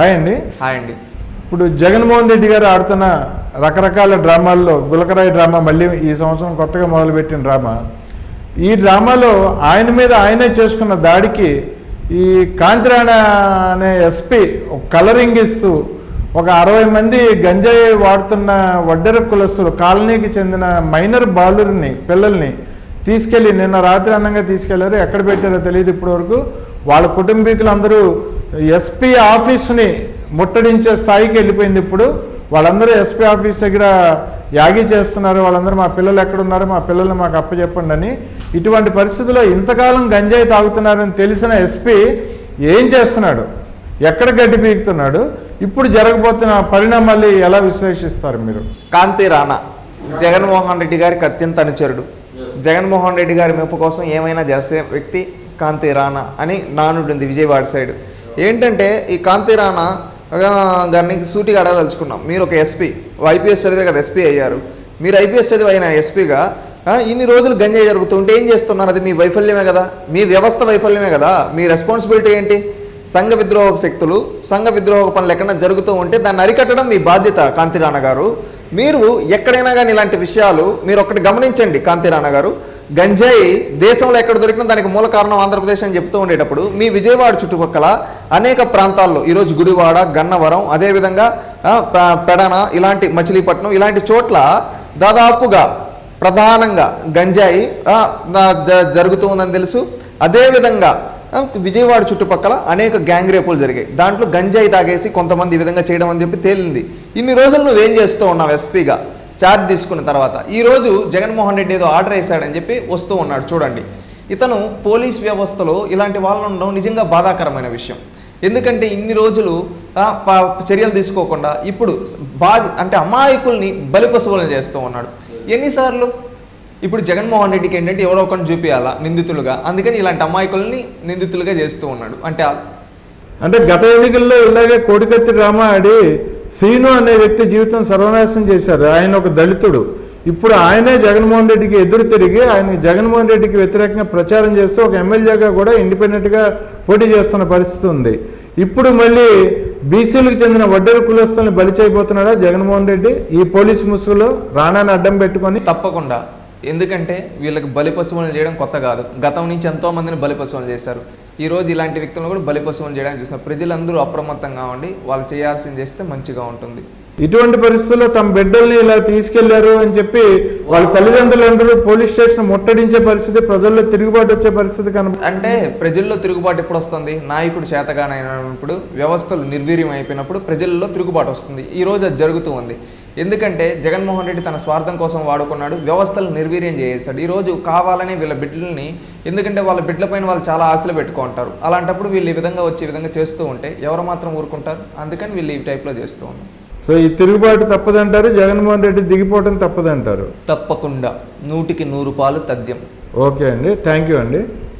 Hi అండి. Hi అండి. ఇప్పుడు జగన్మోహన్ రెడ్డి గారు ఆడుతున్న రకరకాల డ్రామాల్లో గులకరాయి డ్రామా మళ్ళీ ఈ సంవత్సరం కొత్తగా మొదలుపెట్టిన డ్రామా. ఈ డ్రామాలో ఆయన మీద ఆయనే చేసుకున్న దాడికి ఈ కాంతిరాణ అనే ఎస్పీ కలరింగ్ ఇస్తూ ఒక అరవై మంది గంజాయి వాడుతున్న వడ్డెర కులస్తులు కాలనీకి చెందిన మైనర్ బాలురిని పిల్లల్ని తీసుకెళ్ళి నిన్న రాత్రి అన్నంగా తీసుకెళ్ళారు. ఎక్కడ పెట్టారో తెలియదు ఇప్పటి వరకు వాళ్ళ కుటుంబీకులందరూ ఎస్పీ ఆఫీస్ని ముట్టడించే స్థాయికి వెళ్ళిపోయింది ఇప్పుడు. వాళ్ళందరూ ఎస్పీ ఆఫీస్ దగ్గర యాగి చేస్తున్నారు. వాళ్ళందరూ మా పిల్లలు ఎక్కడున్నారు మా పిల్లల్ని మాకు అప్పచెప్పండి అని. ఇటువంటి పరిస్థితుల్లో ఇంతకాలం గంజాయి తాగుతున్నారని తెలిసిన ఎస్పీ ఏం చేస్తున్నాడు? ఎక్కడ గడ్డి పీకుతున్నాడు? ఇప్పుడు జరగబోతున్న పరిణామాలు ఎలా విశ్లేషిస్తారు మీరు? కాంతి రాణా జగన్మోహన్ రెడ్డి గారికి అత్యంత అనుచరుడు. జగన్మోహన్ రెడ్డి గారి మెప్పు కోసం ఏమైనా చేసే వ్యక్తి కాంతి రాణా అని నానుడుంది విజయవాడ సైడ్. ఏంటంటే ఈ కాంతి రాణా గారిని సూటిగా అడగదలుచుకున్నాం మీరు ఒక ఎస్పీ ఐపీఎస్ చదివే కదా ఎస్పీ అయ్యారు. మీరు ఐపీఎస్ చదివి అయిన ఎస్పీగా ఇన్ని రోజులు గంజాయి జరుగుతుంటే ఏం చేస్తున్నారు? అది మీ వైఫల్యమే కదా? మీ వ్యవస్థ వైఫల్యమే కదా? మీ రెస్పాన్సిబిలిటీ ఏంటి? సంఘ విద్రోహక శక్తులు సంఘ విద్రోహక పనులు ఎక్కడైనా జరుగుతూ ఉంటే దాన్ని అరికట్టడం మీ బాధ్యత కాంతిరాణ గారు. మీరు ఎక్కడైనా కానీ ఇలాంటి విషయాలు మీరు ఒకటి గమనించండి కాంతిరాణ గారు. గంజాయి దేశంలో ఎక్కడ దొరికినా దానికి మూల కారణం ఆంధ్రప్రదేశ్ అని చెప్తూ ఉండేటప్పుడు మీ విజయవాడ చుట్టుపక్కల అనేక ప్రాంతాల్లో ఈరోజు గుడివాడ గన్నవరం అదేవిధంగా పెడన ఇలాంటి మచిలీపట్నం ఇలాంటి చోట్ల దాదాపుగా ప్రధానంగా గంజాయి జరుగుతూ ఉందని తెలుసు. అదేవిధంగా విజయవాడ చుట్టుపక్కల అనేక గ్యాంగ్ రేపులు జరిగాయి. దాంట్లో గంజాయి తాగేసి కొంతమంది ఈ విధంగా చేయడం అని చెప్పి తేలింది. ఇన్ని రోజులు నువ్వేం చేస్తూ ఉన్నావు ఎస్పీగా? ఛార్జ్ తీసుకున్న తర్వాత ఈరోజు జగన్మోహన్ రెడ్డి ఏదో ఆర్డర్ వేశాడని చెప్పి వస్తూ ఉన్నాడు చూడండి. ఇతను పోలీస్ వ్యవస్థలో ఇలాంటి వాళ్ళు ఉండడం నిజంగా బాధాకరమైన విషయం. ఎందుకంటే ఇన్ని రోజులు చర్యలు తీసుకోకుండా ఇప్పుడు బాధ అంటే అమాయకుల్ని బలిపశువులను చేస్తూ ఉన్నాడు. ఎన్నిసార్లు? ఇప్పుడు జగన్మోహన్ రెడ్డికి ఏంటంటే ఎవరో ఒకరిని చూపించాలా నిందితులుగా? అందుకని ఇలాంటి అమాయకుల్ని నిందితులుగా చేస్తూ ఉన్నాడు. అంటే అంటే గత ఎన్నికల్లో ఇలాగే కోడికత్తి డ్రామా ఆడి శ్రీను అనే వ్యక్తి జీవితం సర్వనాశనం చేశారు ఆయన ఒక దళితుడు. ఇప్పుడు ఆయనే జగన్మోహన్ రెడ్డికి ఎదురు తిరిగి ఆయన జగన్మోహన్ రెడ్డికి వ్యతిరేకంగా ప్రచారం చేస్తూ ఒక ఎమ్మెల్యేగా కూడా ఇండిపెండెంట్గా పోటీ చేస్తున్న పరిస్థితి ఉంది. ఇప్పుడు మళ్ళీ బీసీలకు చెందిన వడ్డెర కులస్తుల్ని బలి చేయబోతున్నాడా జగన్మోహన్ రెడ్డి? ఈ పోలీసు ముసుగులో రాణాన్ని అడ్డం పెట్టుకొని తప్పకుండా. ఎందుకంటే వీళ్ళకి బలిపశువులను చేయడం కొత్త కాదు. గతం నుంచి ఎంతో మందిని బలిపశువులు చేశారు. ఈ రోజు ఇలాంటి వ్యక్తులను కూడా బలిపశువులు చేయడానికి చూస్తున్నారు. ప్రజలందరూ అప్రమత్తంగా ఉండి వాళ్ళు చేయాల్సింది చేస్తే మంచిగా ఉంటుంది. ఇటువంటి పరిస్థితుల్లో తమ బిడ్డల్ని ఇలా తీసుకెళ్ళారు అని చెప్పి వాళ్ళ తల్లిదండ్రులందరూ పోలీస్ స్టేషన్ ముట్టడించే పరిస్థితి ప్రజల్లో తిరుగుబాటు వచ్చే పరిస్థితి కనబ అంటే ప్రజల్లో తిరుగుబాటు ఎప్పుడు వస్తుంది? నాయకుడు చేతగానైనప్పుడు వ్యవస్థలు నిర్వీర్యం అయిపోయినప్పుడు ప్రజల్లో తిరుగుబాటు వస్తుంది. ఈ రోజు అది జరుగుతూ ఉంది. ఎందుకంటే జగన్మోహన్ రెడ్డి తన స్వార్థం కోసం వాడుకున్నాడు వ్యవస్థలు నిర్వీర్యం చేసేస్తాడు. ఈ రోజు కావాలని వీళ్ళ బిడ్డల్ని ఎందుకంటే వాళ్ళ బిడ్డలపైన వాళ్ళు చాలా ఆశలు పెట్టుకుంటారు అలాంటప్పుడు వీళ్ళు ఈ విధంగా వచ్చి విధంగా చేస్తూ ఉంటే ఎవరు మాత్రం ఊరుకుంటారు? అందుకని వీళ్ళు ఈ టైప్లో చేస్తూ ఉన్నారు. సో ఈ తిరుగుబాటు తప్పదంటారు జగన్మోహన్ రెడ్డి దిగిపోవడం తప్పదంటారు? తప్పకుండా. నూటికి నూరు పాలు తథ్యం. ఓకే అండి. థ్యాంక్ యూ అండి.